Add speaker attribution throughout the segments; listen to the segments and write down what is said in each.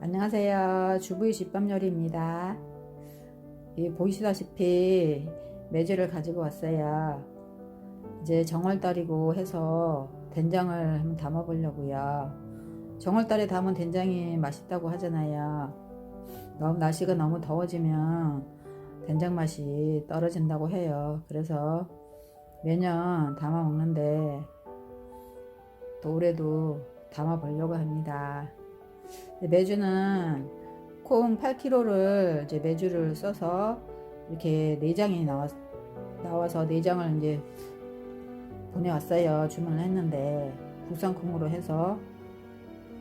Speaker 1: 안녕하세요. 주부의 집밥 요리입니다. 이 보이시다시피 매주를 가지고 왔어요. 이제 정월달이고 해서 된장을 한번 담아 보려고요. 정월달에 담은 된장이 맛있다고 하잖아요. 너무 날씨가 너무 더워지면 된장 맛이 떨어진다고 해요. 그래서 매년 담아 먹는데 또 올해도 담아 보려고 합니다. 매주는 콩 8kg를 이제 매주를 써서 이렇게 내장이 나와, 나와서 내장을 이제 보내왔어요. 주문을 했는데 국산콩으로 해서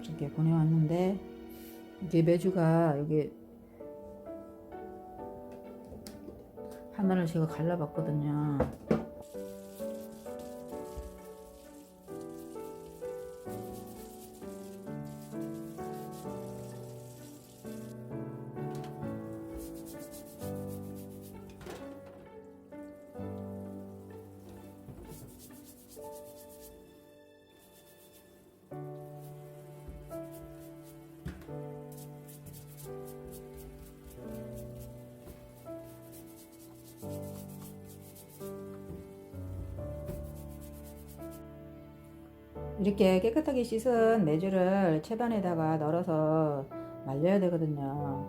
Speaker 1: 이렇게 보내왔는데 이게 매주가 여기 하나를 제가 갈라봤거든요. 이렇게 깨끗하게 씻은 메주를 채반에다가 널어서 말려야 되거든요.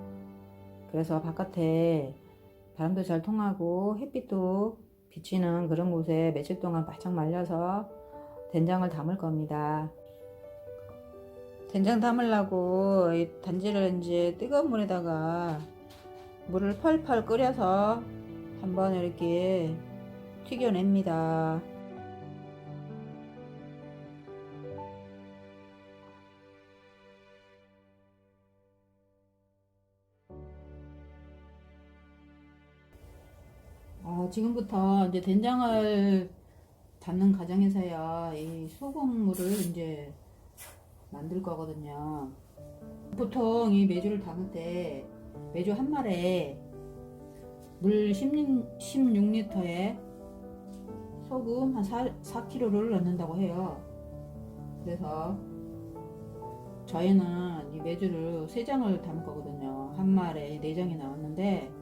Speaker 1: 그래서 바깥에 바람도 잘 통하고 햇빛도 비치는 그런 곳에 며칠 동안 바짝 말려서 된장을 담을 겁니다. 된장 담으려고 이 단지를 이제 뜨거운 물에다가 물을 펄펄 끓여서 한번 이렇게 튀겨냅니다. 어, 지금부터 이제 된장을 담는 과정에서요, 이 소금물을 이제 만들 거거든요. 보통 이 메주를 담을 때 메주 한 마리에 물 16, 16리터에 소금 한 4, 4kg를 넣는다고 해요. 그래서 저희는 이 메주를 세 장을 담을 거거든요. 한 마리에 네 장이 나왔는데 이제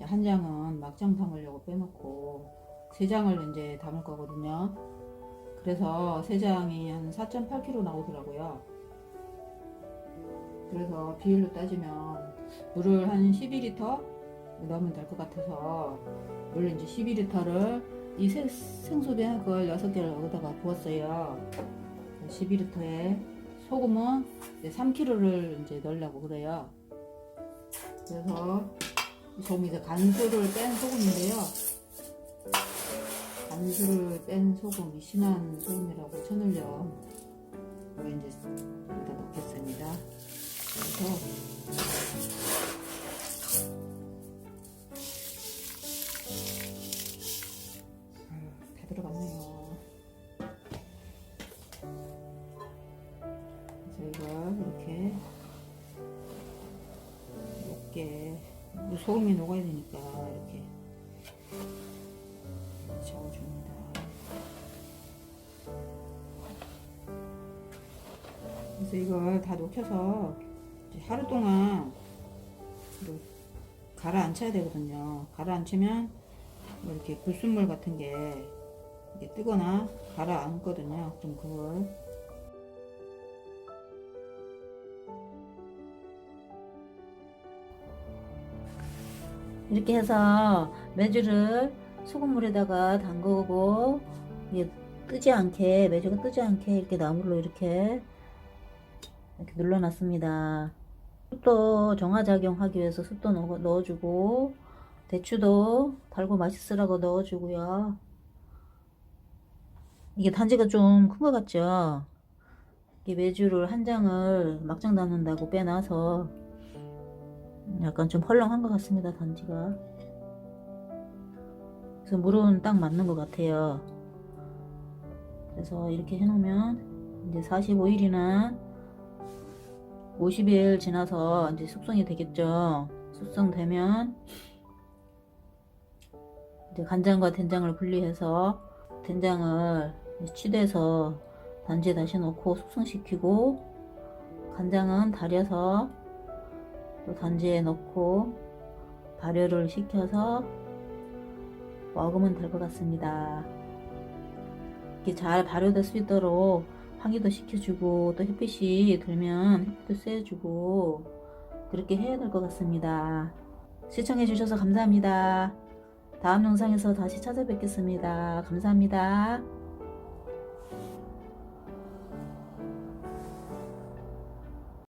Speaker 1: 한 장은 막장 담으려고 빼놓고 세 장을 이제 담을 거거든요. 그래서 세 장이 한 4.8kg 나오더라고요. 그래서 비율로 따지면 물을 한 12리터 넣으면 될 것 같아서 물 이제 12리터를 이 생- 생소된 그걸 6개를 여기다가 부었어요. 12리터에 소금은 3kg를 이제 넣으려고 그래요. 그래서 소금 이제 간수를 뺀 소금인데요. 간수를 뺀 소금, 이 신한 소금이라고 천을염. 이거 이제 여기다 넣겠습니다. 그래서 아유, 다 들어갔네요. 이걸 이렇게 이 소금이 녹아야 되니까 이렇게 저어줍니다. 그래서 이걸 다 녹여서 하루 동안 가라앉혀야 되거든요. 가라앉히면 뭐 이렇게 불순물 같은 게 뜨거나 가라앉거든요. 그럼 그걸 이렇게 해서 메주를 소금물에다가 담그고 이게 뜨지 않게 메주가 뜨지 않게 이렇게 나물로 이렇게 이렇게 눌러놨습니다. 습도 정화작용하기 위해서 습도 넣어, 넣어 주고 대추도 달고 맛있으라고 넣어주고요. 이게 단지가 좀 큰 것 같죠? 이 메주를 한 장을 막장 담는다고 빼놔서 약간 좀 헐렁한 것 같습니다 단지가. 그래서 물은 딱 맞는 것 같아요. 그래서 이렇게 해놓으면 이제 45일이나 50일 지나서 이제 숙성이 되겠죠. 숙성되면 이제 간장과 된장을 분리해서 된장을 취대서 단지에 다시 넣고 숙성시키고 간장은 달여서 또 던지에 넣고 발효를 시켜서 먹으면 될 것 같습니다. 이렇게 잘 발효될 수 있도록 환기도 시켜주고 또 햇빛이 들면 햇빛도 쐬주고 그렇게 해야 될 것 같습니다. 시청해주셔서 감사합니다. 다음 영상에서 다시 찾아뵙겠습니다. 감사합니다.